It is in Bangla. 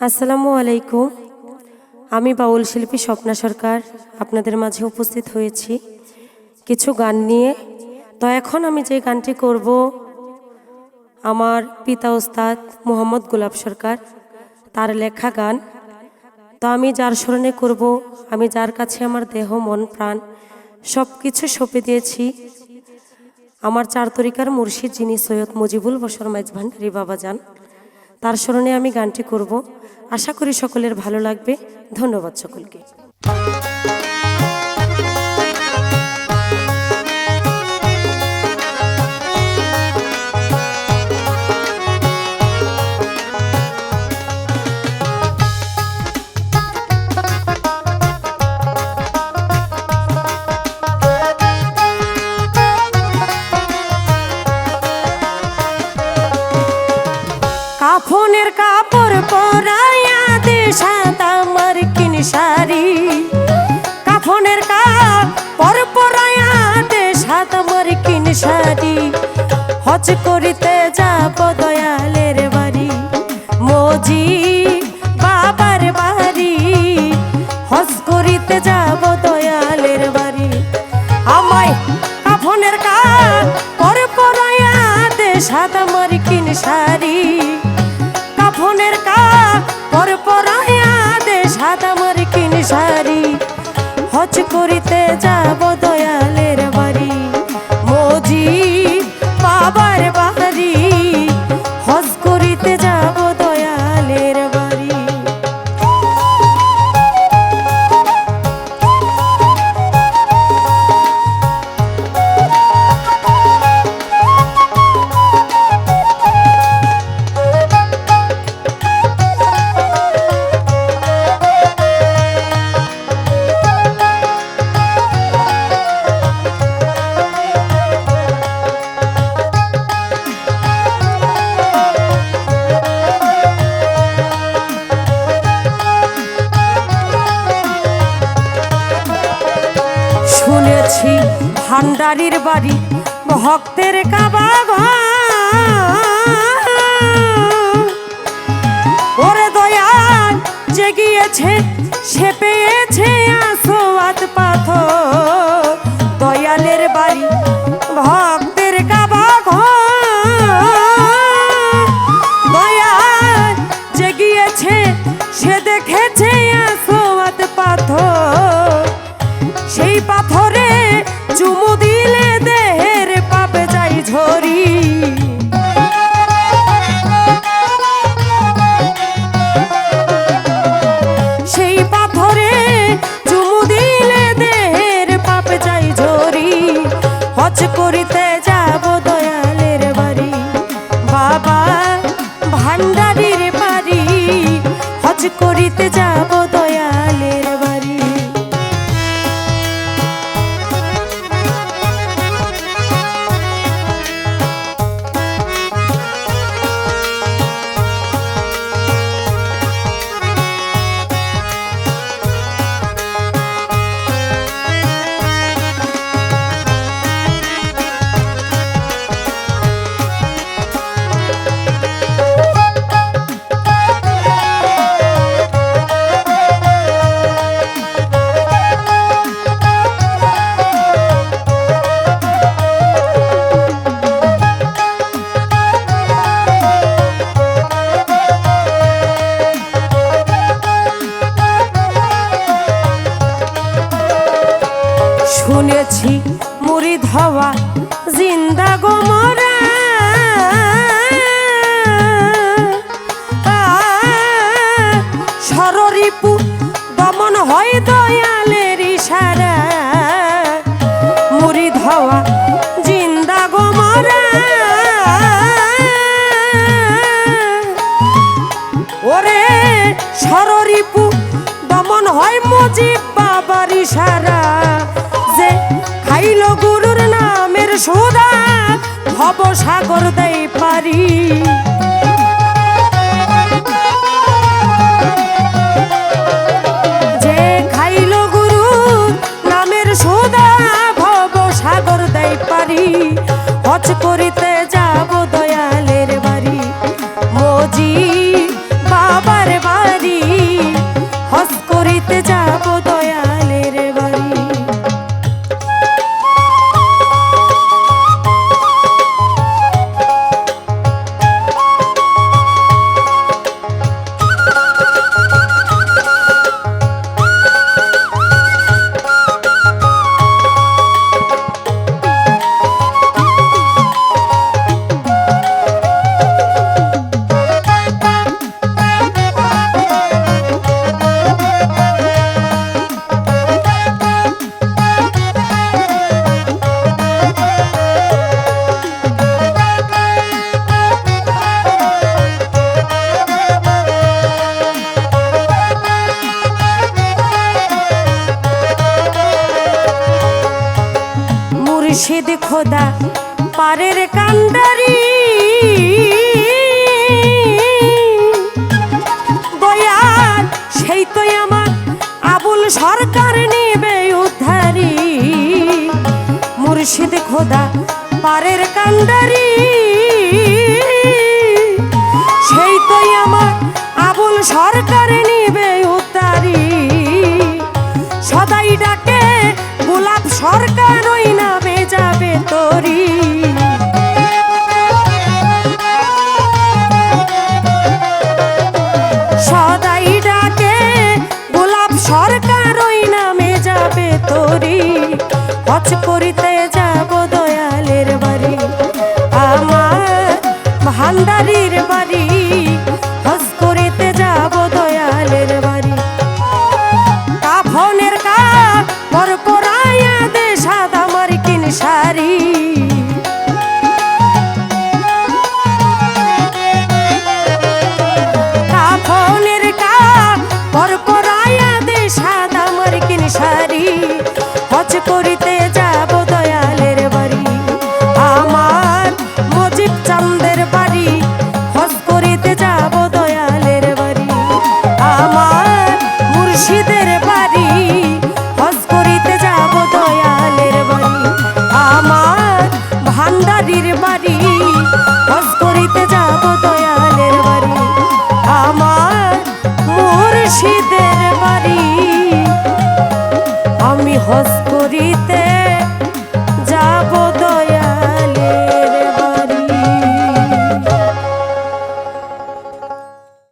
আসসালামু আলাইকুম। আমি বাউল শিল্পী স্বপ্না সরকার আপনাদের মাঝে উপস্থিত হয়েছি। কিছু গান নিয়ে। তো এখন আমি যে গানটি করব, আমার পিতা ওস্তাদ মোহাম্মদ গোলাপ সরকার, তার লেখা গান। তো আমি যার স্মরণে করব, আমি যার কাছে আমার দেহ, মন, প্রাণ সব কিছু সঁপে দিয়েছি। আমার চার তরিকার মুর্শিদ যিনি সৈয়দ মুজিবুল বসর মাইজ ভান্ডারি বাবা যান। তার স্মরণে আমি গানটি করব। আশা করি সকলের ভালো লাগবে। ধন্যবাদ সকলকে। কাফনের কাপড় পরাইয়া দে সাদা মার্কিন শাড়ি। কাফনের কাপড় পরাইয়া দে সাদা মার্কিন শাড়ি। হজ করিতে যাব দয়ালের বাড়ি। মজি বাবার বাড়ি। হজ করিতে যাব দয়ালের বাড়ি। আমায় কাফনের কাপড় পরাইয়া দে সাদা মার্কিন শাড়ি। বাবার ভান্ডারির বাড়ি ভক্তের কাবা ওরে দয়াল জেগিয়েছে সে যাব দয়ালের বাড়ি। বাবা বাড়ি করিতে যাব মুড়ি ধাওয়া জিন্দা গো মরা। সররিপু দমন হয় দয়ালের ইশারা। মুড়ি ধাওয়া জিন্দা গো মরা। ওরে সররিপু দমন হয় মুজিব বাবার ইশারা। সুদা ভব সাগর দেই পারি। যে খাইল গুরু নামের সুদা ভব সাগর দেই পারি। হজ করিতে মুর্শিদ খোদা, পারের কান্দারি দয়াল, সেই তো আমার আবুল সরকার নেবে উদ্ধারি। মুর্শিদ খোদা, পারের কান্দারি হজ করিতে চাষিদের বাড়ি। আমি হজ করিতে